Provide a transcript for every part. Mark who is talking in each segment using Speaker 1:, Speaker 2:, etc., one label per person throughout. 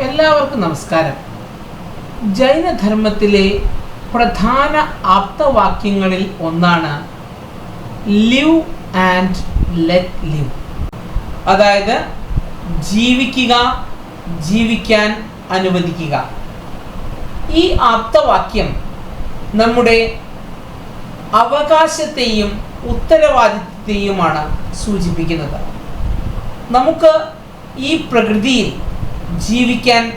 Speaker 1: എല്ലാവർക്കും നമസ്കാരം. ജൈനധർമ്മത്തിലെ പ്രധാന ആപ്തവാക്യങ്ങളിൽ ഒന്നാണ് ലിവ് ആൻഡ് ലെറ്റ് ലിവ്. അതായത് ജീവിക്കുക ജീവിക്കാൻ അനുവദിക്കുക. ഈ ആപ്തവാക്യം നമ്മുടെ അവകാശത്തെയും ഉത്തരവാദിത്വത്തെയുമാണ് സൂചിപ്പിക്കുന്നത്. നമുക്ക് ഈ പ്രകൃതിയിൽ ജീവിക്കാൻ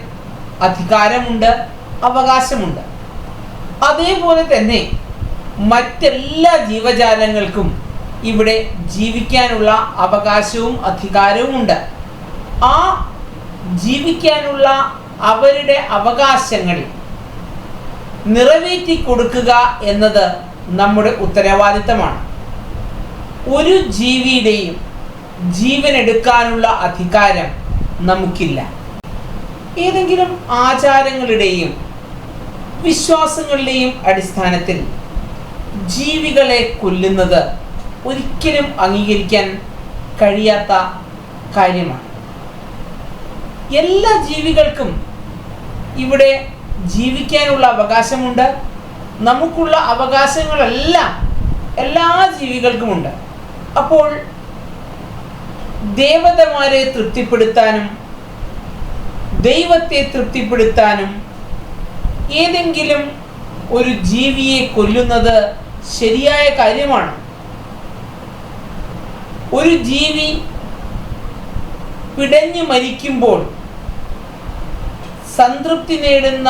Speaker 1: അധികാരമുണ്ട് അവകാശമുണ്ട്. അതേപോലെ തന്നെ മറ്റെല്ലാ ജീവജാലങ്ങൾക്കും ഇവിടെ ജീവിക്കാനുള്ള അവകാശവും അധികാരവും ഉണ്ട്. ആ ജീവിക്കാനുള്ള അവരുടെ അവകാശങ്ങൾ നിറവേറ്റി കൊടുക്കുക എന്നത് നമ്മുടെ ഉത്തരവാദിത്തമാണ്. ഒരു ജീവിയുടെയും ജീവൻ എടുക്കാനുള്ള അധികാരം നമുക്കില്ല. ഏതെങ്കിലും ആചാരങ്ങളുടെയും വിശ്വാസങ്ങളുടെയും അടിസ്ഥാനത്തിൽ ജീവികളെ കൊല്ലുന്നത് ഒരിക്കലും അംഗീകരിക്കാൻ കഴിയാത്ത കാര്യമാണ്. എല്ലാ ജീവികൾക്കും ഇവിടെ ജീവിക്കാനുള്ള അവകാശമുണ്ട്. നമുക്കുള്ള അവകാശങ്ങളെല്ലാം എല്ലാ ജീവികൾക്കുമുണ്ട്. അപ്പോൾ ദേവതമാരെ തൃപ്തിപ്പെടുത്താനും ദൈവത്തെ തൃപ്തിപ്പെടുത്താനും ഏതെങ്കിലും ഒരു ജീവിയെ കൊല്ലുന്നത് ശരിയായ കാര്യമാണ്. ഒരു ജീവി പിടഞ്ഞു മരിക്കുമ്പോൾ സംതൃപ്തി നേടുന്ന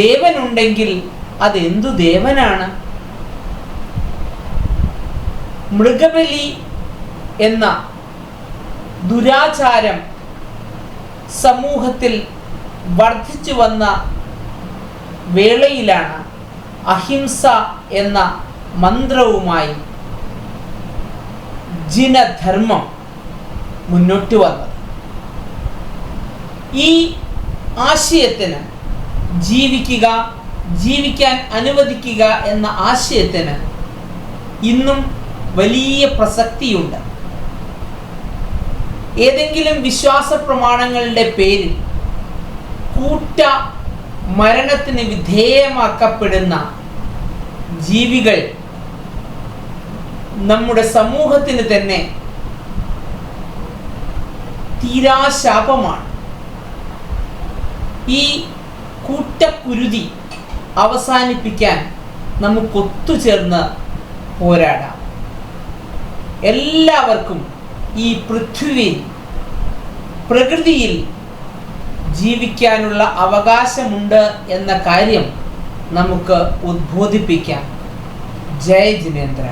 Speaker 1: ദേവനുണ്ടെങ്കിൽ അതെന്തു ദേവനാണ്? മൃഗബലി എന്ന ദുരാചാരം സമൂഹത്തിൽ വർദ്ധിച്ചു വന്ന വേളയിലാണ് അഹിംസ എന്ന മന്ത്രവുമായി ജിനധർമ്മം മുന്നോട്ട് വന്നത്. ഈ ആശയത്തിന് ജീവിക്കുക ജീവിക്കാൻ അനുവദിക്കുക എന്ന ആശയത്തിന് ഇന്നും വലിയ പ്രസക്തിയുണ്ട്. ഏതെങ്കിലും വിശ്വാസ പ്രമാണങ്ങളുടെ പേരിൽ കൂട്ട മരണത്തിന് വിധേയമാക്കപ്പെടുന്ന ജീവികൾ നമ്മുടെ സമൂഹത്തിന് തന്നെ തീരാശാപമാണ്. ഈ കൂട്ടക്കുരുതി അവസാനിപ്പിക്കാൻ നമുക്കൊത്തുചേർന്ന് പോരാടാം. എല്ലാവർക്കും ഈ പൃഥ്വിയിൽ പ്രകൃതിയിൽ ജീവിക്കാനുള്ള അവകാശമുണ്ട് എന്ന കാര്യം നമുക്ക് ഉദ്ബോധിപ്പിക്കാം. ജയ ജിനേന്ദ്ര